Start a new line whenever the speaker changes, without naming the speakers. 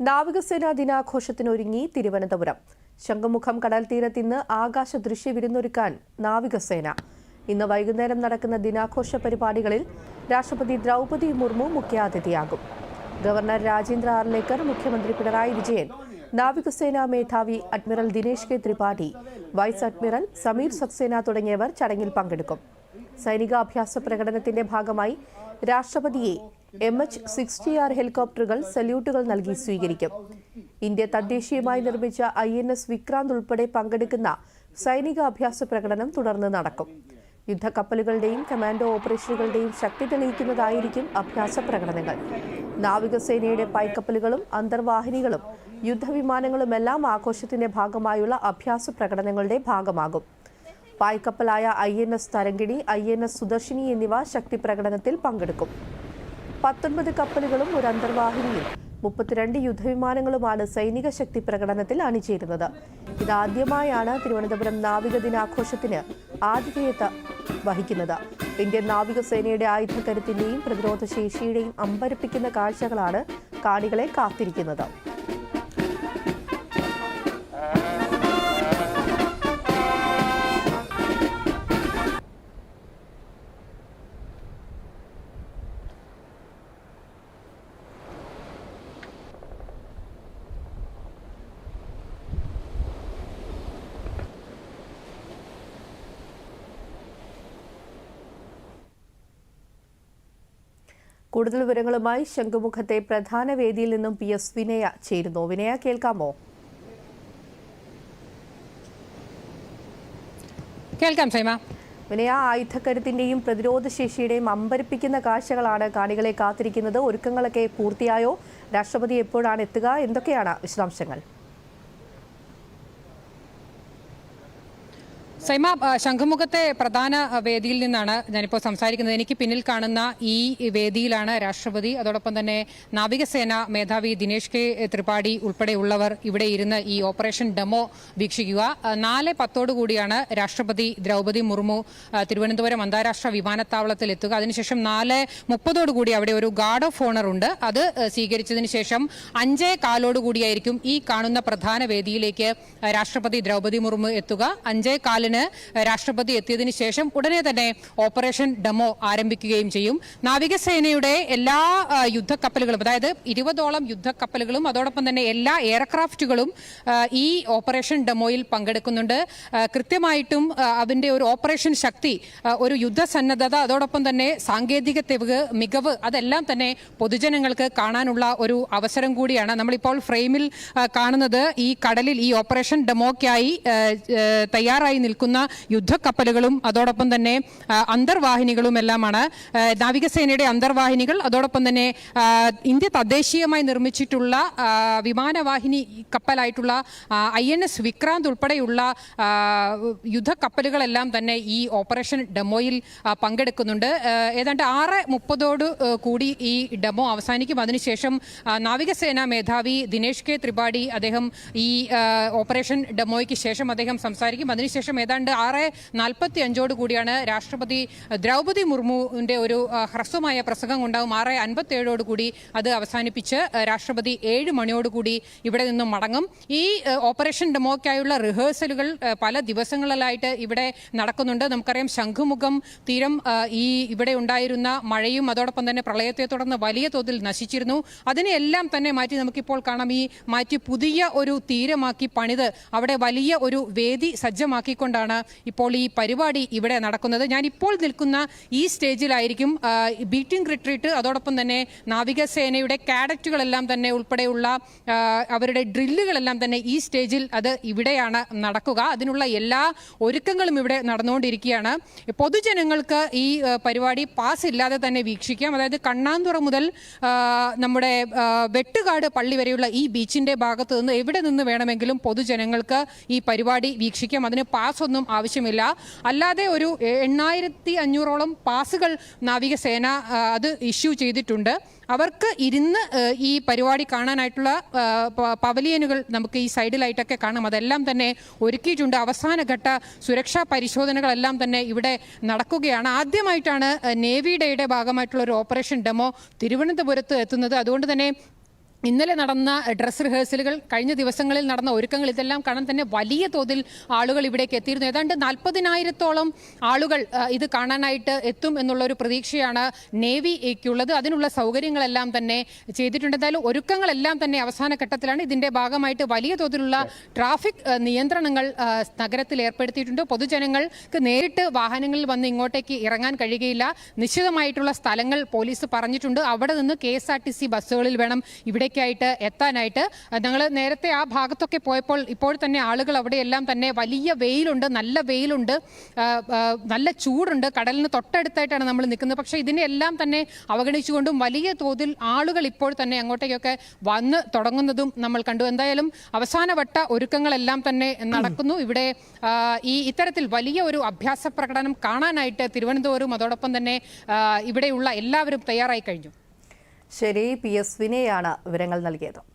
നാവികസേനാ ദിനാഘോഷത്തിനൊരുങ്ങി തിരുവനന്തപുരം. ശംഖുമുഖം കടൽ തീരത്ത് ഇന്ന് ആകാശ ദൃശ്യ വിരുന്നൊരുക്കാൻ നാവികസേന. ഇന്ന് വൈകുന്നേരം നടക്കുന്ന ദിനാഘോഷ പരിപാടികളിൽ രാഷ്ട്രപതി ദ്രൗപദി മുർമു മുഖ്യാതിഥിയാകും. ഗവർണർ രാജേന്ദ്ര ആർലേക്കർ മുഖ്യമന്ത്രി പിണറായി വിജയൻ നാവികസേനാ മേധാവി admiral Dinesh K Tripathi vice admiral Sameer Saxena തുടങ്ങിയവർ ചടങ്ങിൽ പങ്കെടുക്കും. സൈനികാഭ്യാസ പ്രകടനത്തിന്റെ ഭാഗമായി രാഷ്ട്രപതിയെ എം എച്ച് സിക്സ്റ്റി ആർ ഹെലികോപ്റ്ററുകൾ സല്യൂട്ടുകൾ നൽകി സ്വീകരിക്കും. ഇന്ത്യ തദ്ദേശീയമായി നിർമ്മിച്ച ഐ എൻ എസ് വിക്രാന്ത് ഉൾപ്പെടെ പങ്കെടുക്കുന്ന സൈനിക അഭ്യാസ പ്രകടനം തുടർന്ന് നടക്കും. യുദ്ധക്കപ്പലുകളുടെയും കമാൻഡോ ഓപ്പറേഷനുകളുടെയും ശക്തി തെളിയിക്കുന്നതായിരിക്കും അഭ്യാസ പ്രകടനങ്ങൾ. നാവികസേനയുടെ പായ്ക്കപ്പലുകളും അന്തർവാഹിനികളും യുദ്ധവിമാനങ്ങളുമെല്ലാം ആഘോഷത്തിന്റെ ഭാഗമായുള്ള അഭ്യാസ പ്രകടനങ്ങളുടെ ഭാഗമാകും. പായ്ക്കപ്പലായ I N S Tarangini I N S Sudarshini എന്നിവ ശക്തി പ്രകടനത്തിൽ പങ്കെടുക്കും. പത്തൊൻപത് കപ്പലുകളും ഒരു അന്തർവാഹിനിയും മുപ്പത്തിരണ്ട് യുദ്ധവിമാനങ്ങളുമാണ് സൈനിക ശക്തി പ്രകടനത്തിൽ അണിചേരുന്നത്. ഇതാദ്യമായാണ് തിരുവനന്തപുരം നാവിക ദിനാഘോഷത്തിന് ആതിഥേയത്വം വഹിക്കുന്നത്. ഇന്ത്യൻ നാവികസേനയുടെ ആയുധക്കരുത്തിന്റെയും പ്രതിരോധ ശേഷിയുടെയും അമ്പരപ്പിക്കുന്ന കാഴ്ചകളാണ് കാണികളെ കാത്തിരിക്കുന്നത്. കൂടുതൽ വിവരങ്ങളുമായി ശംഖുമുഖത്തെ പ്രധാന വേദിയിൽ നിന്നും പി എസ് വിനയ ചേരുന്നു. വിനയ കേൾക്കാമോ?
കേൾക്കാം സൈമ.
വിനയ ആയുധക്കരുത്തിന്റെയും പ്രതിരോധ ശേഷിയുടെയും അമ്പരപ്പിക്കുന്ന കാഴ്ചകളാണ് കാണികളെ കാത്തിരിക്കുന്നത്. ഒരുക്കങ്ങളൊക്കെ പൂർത്തിയായോ? രാഷ്ട്രപതി എപ്പോഴാണ് എത്തുക? എന്തൊക്കെയാണ് വിശദാംശങ്ങൾ?
സൈമ ശംഖുമുഖത്തെ പ്രധാന വേദിയിൽ നിന്നാണ് ഞാനിപ്പോൾ സംസാരിക്കുന്നത്. എനിക്ക് പിന്നിൽ കാണുന്ന ഈ വേദിയിലാണ് രാഷ്ട്രപതി. അതോടൊപ്പം തന്നെ നാവികസേന മേധാവി ദിനേഷ് കെ ത്രിപാഠി ഉൾപ്പെടെയുള്ളവർ ഇവിടെ ഇരുന്ന് ഈ ഓപ്പറേഷൻ ഡെമോ വീക്ഷിക്കുക. നാല് പത്തോടു കൂടിയാണ് രാഷ്ട്രപതി ദ്രൗപതി മുർമു തിരുവനന്തപുരം അന്താരാഷ്ട്ര വിമാനത്താവളത്തിൽ എത്തുക. അതിനുശേഷം നാല് മുപ്പതോടുകൂടി അവിടെ ഒരു ഗാർഡ് ഓഫ് ഓണർ ഉണ്ട്. അത് സ്വീകരിച്ചതിന് ശേഷം അഞ്ചേ കാലോടുകൂടിയായിരിക്കും ഈ കാണുന്ന പ്രധാന വേദിയിലേക്ക് രാഷ്ട്രപതി ദ്രൗപതി മുർമു എത്തുക. അഞ്ചേ കാലിന് രാഷ്ട്രപതി എത്തിയതിനു ശേഷം ഉടനെ തന്നെ ഓപ്പറേഷൻ ഡെമോ ആരംഭിക്കുകയും ചെയ്യും. നാവികസേനയുടെ എല്ലാ യുദ്ധക്കപ്പലുകളും അതായത് ഇരുപതോളം യുദ്ധക്കപ്പലുകളും അതോടൊപ്പം തന്നെ എല്ലാ എയർക്രാഫ്റ്റുകളും ഈ ഓപ്പറേഷൻ ഡെമോയിൽ പങ്കെടുക്കുന്നുണ്ട്. കൃത്യമായിട്ടും അതിന്റെ ഒരു ഓപ്പറേഷൻ ശക്തി ഒരു യുദ്ധസന്നദ്ധത അതോടൊപ്പം തന്നെ സാങ്കേതിക തെവുക് മികവ് അതെല്ലാം തന്നെ പൊതുജനങ്ങൾക്ക് കാണാനുള്ള ഒരു അവസരം കൂടിയാണ്. നമ്മളിപ്പോൾ ഫ്രെയിമിൽ കാണുന്നത് ഈ കടലിൽ ഈ ഓപ്പറേഷൻ ഡെമോക്കായി തയ്യാറായി നിൽക്കുന്ന. യുദ്ധക്കപ്പലുകളും അതോടൊപ്പം തന്നെ അന്തർവാഹിനികളും എല്ലാമാണ് നാവികസേനയുടെ അന്തർവാഹിനികൾ അതോടൊപ്പം തന്നെ ഇന്ത്യ തദ്ദേശീയമായി നിർമ്മിച്ചിട്ടുള്ള വിമാനവാഹിനി കപ്പലായിട്ടുള്ള ഐ എൻ എസ് വിക്രാന്ത് ഉൾപ്പെടെയുള്ള യുദ്ധക്കപ്പലുകളെല്ലാം തന്നെ ഈ ഓപ്പറേഷൻ ഡെമോയിൽ പങ്കെടുക്കുന്നുണ്ട്. ഏതാണ്ട് ആറ് മുപ്പതോട് കൂടി ഈ ഡെമോ അവസാനിക്കും. അതിനുശേഷം നാവികസേന മേധാവി ദിനേഷ് കെ. ത്രിപാഠി അദ്ദേഹം ഈ ഓപ്പറേഷൻ ഡെമോയ്ക്ക് ശേഷം അദ്ദേഹം സംസാരിക്കും. അതിനുശേഷം ഏതാണ്ട് ആറ് നാൽപ്പത്തി അഞ്ചോട് കൂടിയാണ് രാഷ്ട്രപതി ദ്രൗപതി മുർമുവിന്റെ ഒരു ഹ്രസ്വമായ പ്രസംഗം ഉണ്ടാവും. ആറ് അൻപത്തേഴോട് കൂടി അത് അവസാനിപ്പിച്ച് രാഷ്ട്രപതി ഏഴ് മണിയോടുകൂടി ഇവിടെ നിന്നും മടങ്ങും. ഈ ഓപ്പറേഷൻ ഡെമോക്കായുള്ള റിഹേഴ്സലുകൾ പല ദിവസങ്ങളിലായിട്ട് ഇവിടെ നടക്കുന്നുണ്ട്. നമുക്കറിയാം ശംഖുമുഖം തീരം ഈ ഇവിടെ ഉണ്ടായിരുന്ന മഴയും അതോടൊപ്പം തന്നെ പ്രളയത്തെ തുടർന്ന് വലിയ തോതിൽ നശിച്ചിരുന്നു. അതിനെയെല്ലാം തന്നെ മാറ്റി നമുക്കിപ്പോൾ കാണാം. ഈ മാറ്റി പുതിയ ഒരു തീരമാക്കി പണിത് അവിടെ വലിയ ഒരു വേദി സജ്ജമാക്കിക്കൊണ്ടാണ് ഇപ്പോൾ ഈ പരിപാടി ഇവിടെ നടക്കുന്നത്. ഞാൻ ഇപ്പോൾ നിൽക്കുന്ന ഈ സ്റ്റേജിലായിരിക്കും ബീറ്റിംഗ് റിട്രീറ്റ് അതോടൊപ്പം തന്നെ നാവികസേനയുടെ കാഡറ്റുകളെല്ലാം തന്നെ ഉൾപ്പെടെയുള്ള അവരുടെ ഡ്രില്ലുകളെല്ലാം തന്നെ ഈ സ്റ്റേജിൽ അത് ഇവിടെയാണ് നടക്കുക. അതിനുള്ള എല്ലാ ഒരുക്കങ്ങളും ഇവിടെ നടന്നുകൊണ്ടിരിക്കുകയാണ്. പൊതുജനങ്ങൾക്ക് ഈ പരിപാടി പാസ് ഇല്ലാതെ തന്നെ വീക്ഷിക്കാം. അതായത് കണ്ണാന്തുറ മുതൽ നമ്മുടെ വെട്ടുകാട് പള്ളി വരെയുള്ള ഈ ബീച്ചിന്റെ ഭാഗത്ത് നിന്ന് എവിടെ നിന്ന് വേണമെങ്കിലും പൊതുജനങ്ങൾക്ക് ഈ പരിപാടി വീക്ഷിക്കാം. അതിന് പാസ് ഒന്നും ആവശ്യമില്ല. അല്ലാതെ ഒരു എണ്ണായിരത്തി അഞ്ഞൂറോളം പാസുകൾ നാവികസേന അത് ഇഷ്യൂ ചെയ്തിട്ടുണ്ട്. അവർക്ക് ഇരുന്ന് ഈ പരിപാടി കാണാനായിട്ടുള്ള പവലിയനുകൾ നമുക്ക് ഈ സൈഡിലായിട്ടൊക്കെ കാണാം. അതെല്ലാം തന്നെ ഒരുക്കിയിട്ടുണ്ട്. അവസാനഘട്ട സുരക്ഷാ പരിശോധനകളെല്ലാം തന്നെ ഇവിടെ നടക്കുകയാണ്. ആദ്യമായിട്ടാണ് നേവി ഡേയുടെ ഭാഗമായിട്ടുള്ള ഒരു ഓപ്പറേഷൻ ഡെമോ തിരുവനന്തപുരത്ത് എത്തുന്നത്. അതുകൊണ്ട് തന്നെ ഇന്നലെ നടന്ന ഡ്രസ് റിഹേഴ്സലുകൾ കഴിഞ്ഞ ദിവസങ്ങളിൽ നടന്ന ഒരുക്കങ്ങൾ ഇതെല്ലാം കാണാൻ തന്നെ വലിയ തോതിൽ ആളുകൾ ഇവിടേക്ക് എത്തിയിരുന്നു. ഏതാണ്ട് നാൽപ്പതിനായിരത്തോളം ആളുകൾ ഇത് കാണാനായിട്ട് എത്തും എന്നുള്ള ഒരു പ്രതീക്ഷയാണ് നേവിക്കുള്ളത് അതിനുള്ള സൗകര്യങ്ങളെല്ലാം തന്നെ ചെയ്തിട്ടുണ്ട്. എന്തായാലും ഒരുക്കങ്ങളെല്ലാം തന്നെ അവസാന ഘട്ടത്തിലാണ്. ഇതിന്റെ ഭാഗമായിട്ട് വലിയ തോതിലുള്ള ട്രാഫിക് നിയന്ത്രണങ്ങൾ നഗരത്തിൽ ഏർപ്പെടുത്തിയിട്ടുണ്ട്. പൊതുജനങ്ങൾക്ക് നേരിട്ട് വാഹനങ്ങളിൽ വന്ന് ഇങ്ങോട്ടേക്ക് ഇറങ്ങാൻ കഴിയുകയില്ല. നിശ്ചിതമായിട്ടുള്ള സ്ഥലങ്ങൾ പോലീസ് പറഞ്ഞിട്ടുണ്ട്. അവിടെ നിന്ന് കെ ബസ്സുകളിൽ വേണം ഇവിടേക്കായിട്ട് എത്താനായിട്ട് ഞങ്ങൾ നേരത്തെ ആ ഭാഗത്തൊക്കെ പോയപ്പോൾ ഇപ്പോൾ തന്നെ ആളുകൾ അവിടെയെല്ലാം തന്നെ വലിയ വെയിലുണ്ട് നല്ല വെയിലുണ്ട് നല്ല ചൂടുണ്ട് കടലിന് തൊട്ടടുത്തായിട്ടാണ് നമ്മൾ നിൽക്കുന്നത്. പക്ഷേ ഇതിനെല്ലാം തന്നെ അവഗണിച്ചുകൊണ്ടും വലിയ തോതിൽ ആളുകൾ ഇപ്പോൾ തന്നെ അങ്ങോട്ടേക്കൊക്കെ വന്ന് തുടങ്ങുന്നതും നമ്മൾ കണ്ടു. എന്തായാലും അവസാനവട്ട ഒരുക്കങ്ങളെല്ലാം തന്നെ നടക്കുന്നു. ഇവിടെ ഈ ഇത്തരത്തിൽ വലിയ ഒരു അഭ്യാസ പ്രകടനം കാണാനായിട്ട് തിരുവനന്തപുരം അതോടൊപ്പം തന്നെ ഇവിടെയുള്ള എല്ലാവരും തയ്യാറായി കഴിഞ്ഞു.
ശരി പി എസ് വിനയാണ് വിവരങ്ങൾ നൽകിയത്.